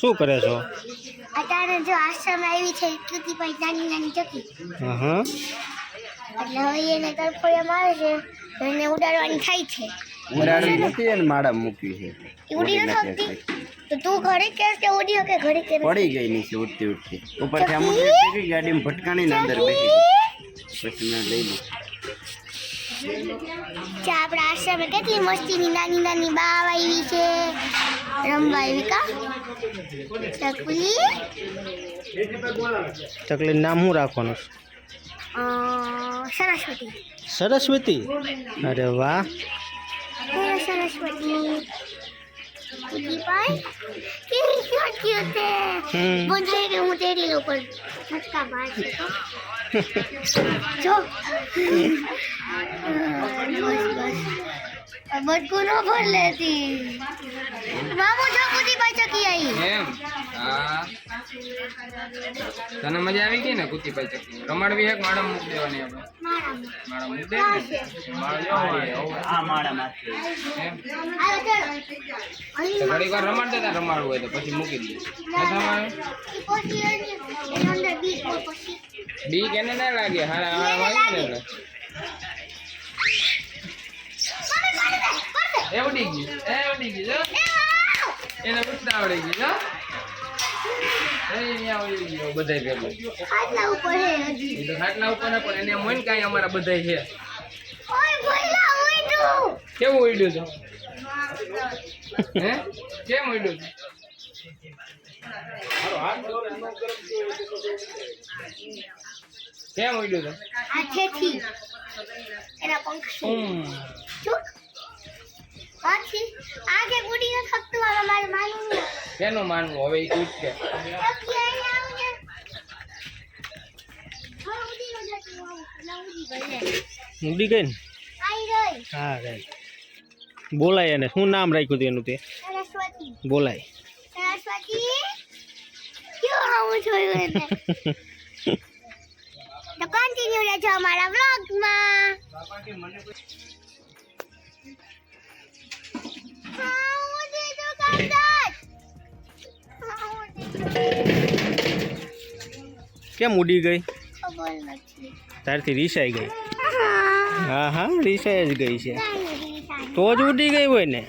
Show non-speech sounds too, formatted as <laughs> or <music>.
શું કરે છો? અત્યારે જો આશ્રમ આવી છે કૃતિ ભાઈ નાની નાની ચકી. એટલે હવે એને તરફોડિયા મારે છે એને ઉડાડવાની થાય છે. ઉડાડી નથી એને માળા મૂકી છે. ઉડી નથી શકતી તો તું ઘરે કેસ કે ઉડી કે ઘરે કે પડી ગઈ નીચે ઉડતી ઉડતી. ઉપરથી અમુક રીતે ગાડીમાં ભટકાણીને અંદર બેસી પછી મેં લઈ લીધી. ચા આપણા આશ્રમે કેટલી મસ્તીની નાની નાની બાવ આવી છે. રમવા આવી કા? ચકલી? ચકલી નામ શું રાખવાનું? સરસ્વતી. સરસ્વતી? અરે વાહ. સરસ્વતી. હું ઝટકા જો. <laughs> એમ હા તને મજા આવી ગઈ ને કુતી પાઈ ચકી? રમાડવી એક માળા મૂક દેવાની આપણે? માળા મૂક દે ને? માળા આ માળામાં એમ? તો અહીં વાર રમાડ દેતા રમાડવું હોય તો પછી મૂકી દઈએ નથી રમાડે પછી એની અંદર બીજ હોય પછી. બી કેને ના લાગે? હારા હારા વાગે ને એમ હોય ગયું કાંઈ અમારા બધાય એને ઓય આવડી ગયું કેવું ઉડ્યું છે? <laughs> હે? કેમ ઉડ્યું છે? કેમ ઉડ્યું છે? એના પંખ પાછી આગે ગુડી ન થકતું હવે મારે માનવું કેનું માનવું? હવે અહીં આવજે હવે ઉડી ગઈ ને? હા ગઈ. બોલાય એને. શું નામ રાખ્યું હતું એનું તે? બોલાય. તો કન્ટિન્યુ રહેજો અમારા વ્લોગમાં કેમ ઉડી ગઈ? તારથી રીસાઈ ગઈ. હા હા રીસાઈ જ ગઈ છે. તો જ ઉડી ગઈ હોય ને?